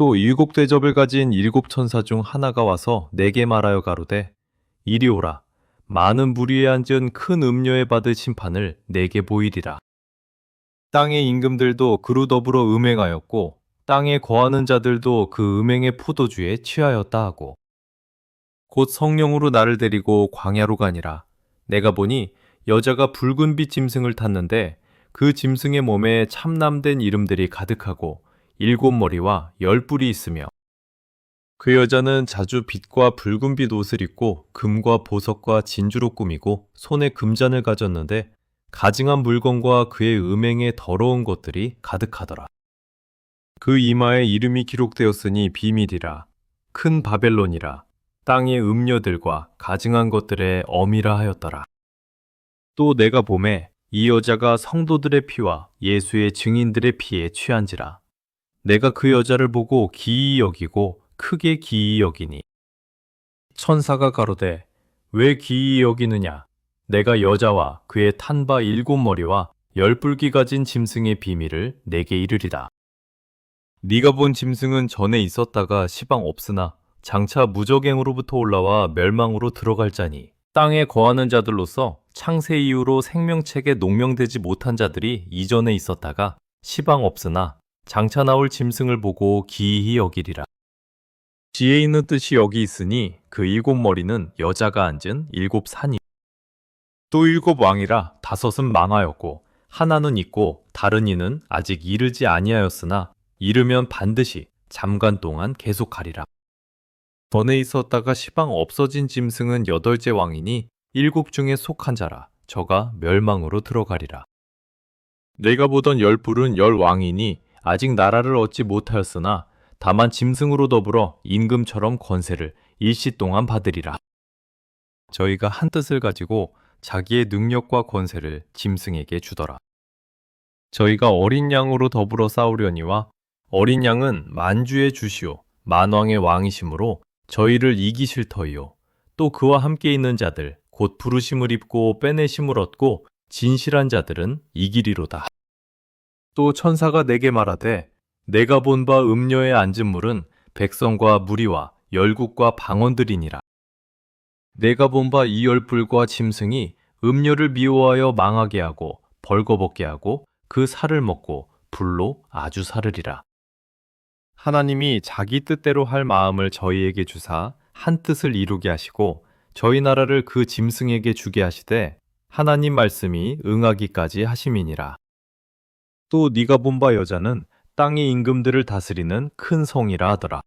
또 일곱 대접을 가진 일곱 천사 중 하나가 와서 내게 말하여 가로되 이리 오라 많은 무리에 앉은 큰 음녀에 받을 심판을 내게 보이리라. 땅의 임금들도 그루 더불어 음행하였고 땅에 거하는 자들도 그 음행의 포도주에 취하였다 하고 곧 성령으로 나를 데리고 광야로 가니라. 내가 보니 여자가 붉은 빛 짐승을 탔는데 그 짐승의 몸에 참남된 이름들이 가득하고 일곱 머리와 열 뿔이 있으며 그 여자는 자주 빛과 붉은 빛 옷을 입고 금과 보석과 진주로 꾸미고 손에 금잔을 가졌는데 가증한 물건과 그의 음행에 더러운 것들이 가득하더라. 그 이마에 이름이 기록되었으니 비밀이라 큰 바벨론이라 땅의 음녀들과 가증한 것들의 어미라 하였더라. 또 내가 봄에 이 여자가 성도들의 피와 예수의 증인들의 피에 취한지라. 내가 그 여자를 보고 기이 여기고 크게 기이 여기니. 천사가 가로되 왜 기이 여기느냐? 내가 여자와 그의 탄바 일곱 머리와 열 뿔기 가진 짐승의 비밀을 내게 이르리라. 네가 본 짐승은 전에 있었다가 시방 없으나 장차 무적행으로부터 올라와 멸망으로 들어갈 자니 땅에 거하는 자들로서 창세 이후로 생명책에 농명되지 못한 자들이 이전에 있었다가 시방 없으나 장차 나올 짐승을 보고 기이히 여기리라. 지혜 있는 뜻이 여기 있으니 그 일곱 머리는 여자가 앉은 일곱 산이 또 일곱 왕이라 다섯은 망하였고 하나는 있고 다른 이는 아직 이르지 아니하였으나 이르면 반드시 잠깐 동안 계속하리라. 전에 있었다가 시방 없어진 짐승은 여덟째 왕이니 일곱 중에 속한 자라 저가 멸망으로 들어가리라. 내가 보던 열 뿔은 열 왕이니 아직 나라를 얻지 못하였으나 다만 짐승으로 더불어 임금처럼 권세를 일시 동안 받으리라. 저희가 한 뜻을 가지고 자기의 능력과 권세를 짐승에게 주더라. 저희가 어린 양으로 더불어 싸우려니와 어린 양은 만주의 주시오 만왕의 왕이시므로 저희를 이기실 터이요 또 그와 함께 있는 자들 곧 부르심을 입고 빼내심을 얻고 진실한 자들은 이기리로다. 또 천사가 내게 말하되 내가 본 바 음녀에 앉은 물은 백성과 무리와 열국과 방언들이니라. 내가 본 바 이 열불과 짐승이 음녀를 미워하여 망하게 하고 벌거벗게 하고 그 살을 먹고 불로 아주 사르리라. 하나님이 자기 뜻대로 할 마음을 저희에게 주사 한 뜻을 이루게 하시고 저희 나라를 그 짐승에게 주게 하시되 하나님 말씀이 응하기까지 하심이니라. 또 네가 본 바 여자는 땅의 임금들을 다스리는 큰 성이라 하더라.